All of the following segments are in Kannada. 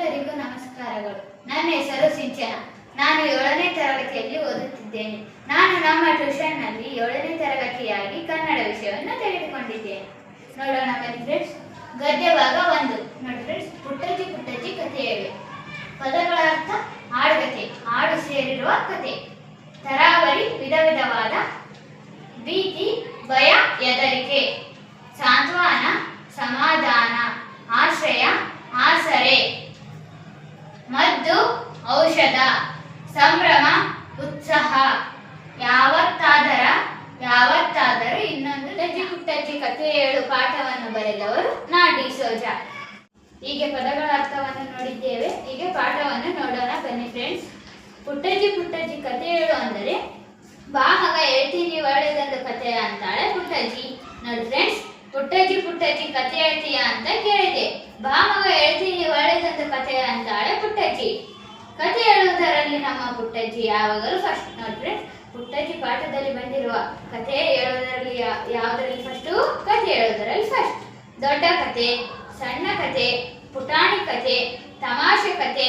ಎಲ್ಲರಿಗೂ ನಮಸ್ಕಾರಗಳು. ನನ್ನ ಹೆಸರು ಸಿಂಚನ. ನಾನು ಏಳನೇ ತರಗತಿಯಲ್ಲಿ ಓದುತ್ತಿದ್ದೇನೆ. ನಾನು ನಮ್ಮ ಟ್ಯೂಷನ್ನಲ್ಲಿ ಏಳನೇ ತರಗತಿಯಾಗಿ ಕನ್ನಡ ವಿಷಯವನ್ನು ತೆಗೆದುಕೊಂಡಿದ್ದೇನೆ. ನೋಡೋಣ ಗದ್ಯ ಭಾಗ ಒಂದು. ನೋಡಿ ಫ್ರೆಂಡ್ಸ್ ಪುಟ್ಟಜ್ಜಿ ಪುಟ್ಟಜ್ಜಿ ಕಥೆ ಹೇಳಿ ಪದಗಳ ಅರ್ಥ ಹಾಡುಗತೆ ಹಾಡು ಸೇರಿರುವ ಕತೆ ತರಾವರಿ ವಿಧ ವಿಧವಾದ ಭೀತಿ ಭಯ ಹೆದರಿಕೆ ಸಾಂತ್ವನ ಸಮಾಧಾನ ಆಶ್ರಯ ಆಸರೆ ಮದ್ದು ಔಷಧ ಸಂಭ್ರಮ ಉತ್ಸಾಹ. ಯಾವತ್ತಾದರ, ಯಾವತ್ತಾದರೂ ಇನ್ನೊಂದು ತಜ್ಜಿ ಪುಟ್ಟಜ್ಜಿ ಕಥೆ ಹೇಳು ಪಾಠವನ್ನು ಬರೆದವರು ನಾಡಿ ಸೋಜ. ಹೀಗೆ ಪದಗಳ ಅರ್ಥವನ್ನು ನೋಡಿದ್ದೇವೆ. ಹೀಗೆ ಪಾಠವನ್ನು ನೋಡೋಣ ಬನ್ನಿ ಫ್ರೆಂಡ್ಸ್ ಪುಟ್ಟಜ್ಜಿ ಪುಟ್ಟಜ್ಜಿ ಕಥೆ ಹೇಳು ಅಂದರೆ ಬಾ ಮಗ ಹೇಳ್ತೀನಿ ಒಳ್ಳೆದೊಂದು ಕಥೆ ಅಂತಾಳೆ ಪುಟ್ಟಜ್ಜಿ ನೋಡಿ ಫ್ರೆಂಡ್ಸ್ ಪುಟ್ಟಜ್ಜಿ ಪುಟ್ಟಜ್ಜಿ ಕಥೆ ಹೇಳ್ತೀಯಾ ಅಂತ ಕೇಳಿದೆ. ಬಾ ಮಗ ಹೇಳ್ತೀನಿ ಒಳ್ಳೆದೊಂದು ಕಥೆ ಅಂತಾಳೆ ಪುಟ್ಟಜ್ಜಿ ಕಥೆ ಹೇಳುವುದರಲ್ಲಿ ನಮ್ಮ ಪುಟ್ಟಜ್ಜಿ ಯಾವಾಗಲೂ ಫಸ್ಟ್ ನೋಡಿ ಫ್ರೆಂಡ್ಸ್ ಪುಟ್ಟಜ್ಜಿ ಪಾಠದಲ್ಲಿ ಬಂದಿರುವ ಕಥೆ ಹೇಳುವುದರಲ್ಲಿ ಯಾವುದರಲ್ಲಿ ಫಸ್ಟು ಕಥೆ ಹೇಳುವುದರಲ್ಲಿ ಫಸ್ಟ್ ದೊಡ್ಡ ಕಥೆ, ಸಣ್ಣ ಕಥೆ, ಪುಟಾಣಿ ಕಥೆ, ತಮಾಷೆ ಕಥೆ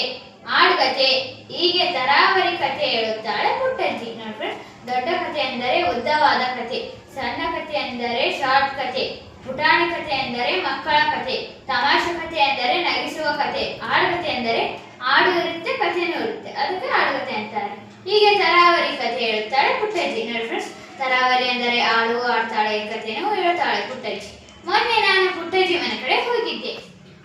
ಆಡ್ಗತೆ ಹೀಗೆ ತರಾವರಿ ಕಥೆ ಹೇಳುತ್ತಾಳೆ ಪುಟ್ಟಜ್ಜಿ. ನೋಡಿ ಫ್ರೆಂಡ್ಸ್ ದೊಡ್ಡ ಕಥೆ ಎಂದರೆ ಉದ್ದವಾದ ಕಥೆ, ಸಣ್ಣ ಕಥೆ ಎಂದರೆ ಶಾರ್ಟ್ ಕಥೆ, ಪುಟಾಣಿ ಕಥೆ ಎಂದರೆ ಮಕ್ಕಳ ಕಥೆ, ತಮಾಷೆ ಕಥೆ. ಆಡುಗತೆ ಎಂದರೆ ಆಡು ಇರುತ್ತೆ ಕಥೆನೂ ಇರುತ್ತೆ ಅದಕ್ಕೆ ಆಡುಗತೆ ಅಂತಾರೆ. ಹೀಗೆ ತರಾವರಿ ಕಥೆ ಹೇಳುತ್ತಾಳೆ ಪುಟ್ಟಜ್ಜಿ. ನೋಡಿ ಫ್ರೆಂಡ್ಸ್ ತರಾವರಿ ಅಂದರೆ ಆಳು ಆಡ್ತಾಳೆ ಕಥೆನೂ ಹೇಳ್ತಾಳೆ ಪುಟ್ಟಜ್ಜಿ. ಮೊನ್ನೆ ನಾನು ಪುಟ್ಟಜ್ಜಿ ಮನೆ ಕಡೆ ಹೋಗಿದ್ದೆ.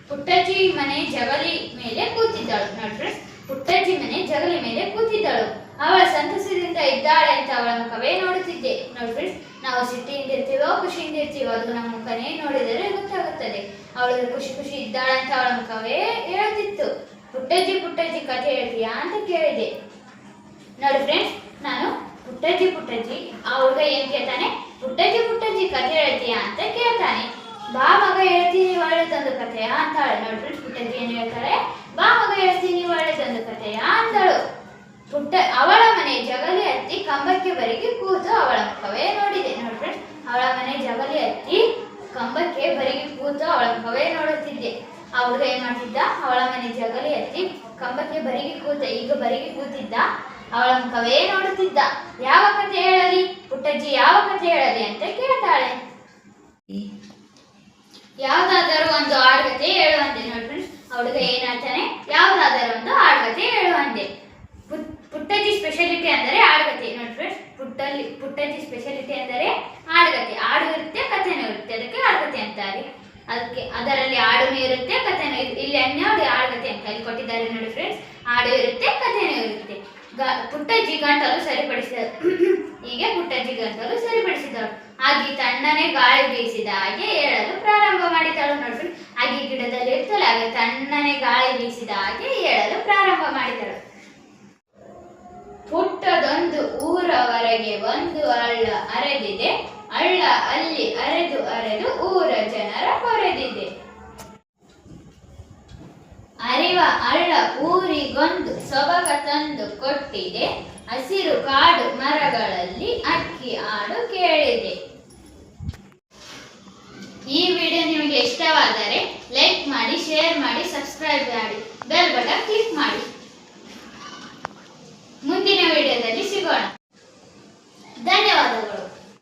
ಪುಟ್ಟಜ್ಜಿ ಮನೆ ಜಗಲಿ ಮೇಲೆ ಕೂತಿದ್ದಾಳು. ನೋಡಿ ಫ್ರೆಂಡ್ಸ್ ಪುಟ್ಟಜ್ಜಿ ಮನೆ ಜಗಲಿ ಮೇಲೆ ಕೂತಿದ್ದಾಳು. ಅವಳ ಸಂತಸದಿಂದ ಇದ್ದಾಳೆ ಅಂತ ಅವಳ ಮುಖವೇ ನೋಡುತ್ತಿದ್ದೆ. ನೋಡಿ ಫ್ರೆಂಡ್ಸ್ ನಾವು ಸಿಟ್ಟಿಯಿಂದ ಇರ್ತೀವೋ, ಖುಷಿಯಿಂದ ಇರ್ತೀವೋ, ಅದು ನಮ್ಮ ಮುಖನೇ ನೋಡಿದರೆ ಗೊತ್ತಾಗುತ್ತದೆ ಅವಳು ಖುಷಿ ಖುಷಿ ಇದ್ದಾಳೆ ಅಂತ ಅವಳ ಮುಖವೇ ಹೇಳ್ತಿತ್ತು ಪುಟ್ಟಜ್ಜಿ ಪುಟ್ಟಜ್ಜಿ, ಕಥೆ ಹೇಳ್ತೀಯಾ ಅಂತ ಕೇಳಿದೆ. ನೋಡಿ ಫ್ರೆಂಡ್ಸ್ ನಾನು ಪುಟ್ಟಜ್ಜಿ ಪುಟ್ಟಜ್ಜಿ, ಆ ಹುಡುಗ ಏನ್ ಕೇಳ್ತಾನೆ? ಪುಟ್ಟಜ್ಜಿ ಪುಟ್ಟಜ್ಜಿ, ಕಥೆ ಹೇಳ್ತೀಯಾ ಅಂತ ಕೇಳ್ತಾನೆ. ಬಾ ಮಗ, ಹೇಳ್ತೀನಿ ಒಳ್ಳೆದೊಂದು ಕಥೆಯ ಅಂತಾಳೆ. ನೋಡಿ ಫ್ರೆಂಡ್ಸ್ ಪುಟ್ಟಜ್ಜಿ ಏನ್ ಹೇಳ್ತಾರೆ? ಬಾ ಮಗ, ಹೇಳ್ತೀನಿ ಒಳ್ಳೆದೊಂದು ಕಥೆಯ ಅಂತಾಳು. ಪುಟ್ಟ ಅವಳ ಮನೆ ಜಗಲಿ ಹತ್ತಿ ಕಂಬಕ್ಕೆ ಬರಿಗೆ ಕೂತು ಅವಳ ಮುಖವೇ ನೋಡಿದೆ ನೋಡಿ ಫ್ರೆಂಡ್ಸ್ ಅವಳ ಮನೆ ಜಗಲಿ ಹತ್ತಿ ಕಂಬಕ್ಕೆ ಬರಿಗೆ ಕೂತು ಅವಳ ಕವೇ ನೋಡುತ್ತಿದ್ದೆ. ಅವಳು ಹುಡುಗ ಏನ್ ಮಾಡ್ತಿದ್ದ? ಅವಳ ಮನೆ ಜಗಲಿ ಹತ್ತಿ ಕಂಬಕ್ಕೆ ಬರಿಗೆ ಕೂತ, ಈಗ ಬರಿಗೆ ಕೂತಿದ್ದ. ಅವಳ ಕವೇ ನೋಡುತ್ತಿದ್ದ. ಯಾವ ಕಥೆ ಹೇಳಲಿ? ಪುಟ್ಟಜ್ಜಿ ಯಾವ ಕಥೆ ಹೇಳಲಿ ಅಂತ ಕೇಳ್ತಾಳೆ. ಯಾವ್ದಾದರೂ ಒಂದು ಆಡ್ಗತೆ ಹೇಳುವಂತೆ ನೋಡಿ ಫ್ರೆಂಡ್ಸ್ ಹುಡುಗ ಏನಾಗ್ತಾನೆ ಯಾವ್ದಾದರೂ ಒಂದು ಆಡ್ಗತೆ ಹೇಳುವಂತೆ ಪುಟ್- ಪುಟ್ಟಜ್ಜಿ ಸ್ಪೆಷಾಲಿಟಿ ಅಂದರೆ ಆಡ್ಗತೆ ನೋಡಿ ಫ್ರೆಂಡ್ಸ್ ಪುಟ್ಟಲ್ಲಿ, ಪುಟ್ಟಜ್ಜಿ ಸ್ಪೆಷಾಲಿಟಿ ಅಂದರೆ ಆಡ್ಗತೆ ಆಡು ಇರುತ್ತೆ ಕಥೆನೂ ಇರುತ್ತೆ. ಅದಕ್ಕೆ ಆಡ್ಗತೆ ಅಂತಾರೆ. ಅದಕ್ಕೆ ಅದರಲ್ಲಿ ಆಡುನೂ ಇರುತ್ತೆ, ಕಥೆನೂ ಇಲ್ಲಿ ಅನ್ಯಾವುದು ಕಥೆ ಅಂತ ಇಲ್ಲಿ ಕೊಟ್ಟಿದ್ದಾರೆ ನೋಡಿ ಫ್ರೆಂಡ್ಸ್ ಆಡು ಇರುತ್ತೆ, ಕಥೆನೂ ಇರುತ್ತೆ. ಗ- ಪುಟ್ಟಜ್ಜಿ ಗಂಟಲು ಹೀಗೆ ಪುಟ್ಟಜ್ಜಿ ಗಂಟಲು ಸರಿಪಡಿಸಿದಳು ಆಗಿ ತಣ್ಣನೆ ಗಾಳಿ ಬೀಸಿದ ಹಾಗೆ ಹೇಳಲು ಪ್ರಾರಂಭ ಮಾಡಿದಳು ನೋಡಿ ಆಗಿ ಗಿಡದಲ್ಲಿ ಇರ್ತಲ್ಲ ಹಾಗೆ ತಣ್ಣನೆ ಗಾಳಿ ಬೀಸಿದ ಹಾಗೆ ಹೇಳಲು ಪ್ರಾರಂಭ ಮಾಡಿದಳು. ಪುಟ್ಟದೊಂದು ಊರವರೆಗೆ ಒಂದು ಹಳ್ಳ ಅರೆದಿದೆ ಹಳ್ಳ ಸೊಬಗ ತಂದು ಕೊಟ್ಟಿದೆ. ಹಸಿರು ಕಾಡು ಮರಗಳಲ್ಲಿ ಅಕ್ಕಿ ಹಾಡು ಕೇಳಿದೆ. ಈ ವಿಡಿಯೋ ನಿಮಗೆ ಇಷ್ಟವಾದರೆ ಲೈಕ್ ಮಾಡಿ, ಶೇರ್ ಮಾಡಿ, ಸಬ್ಸ್ಕ್ರೈಬ್ ಮಾಡಿ.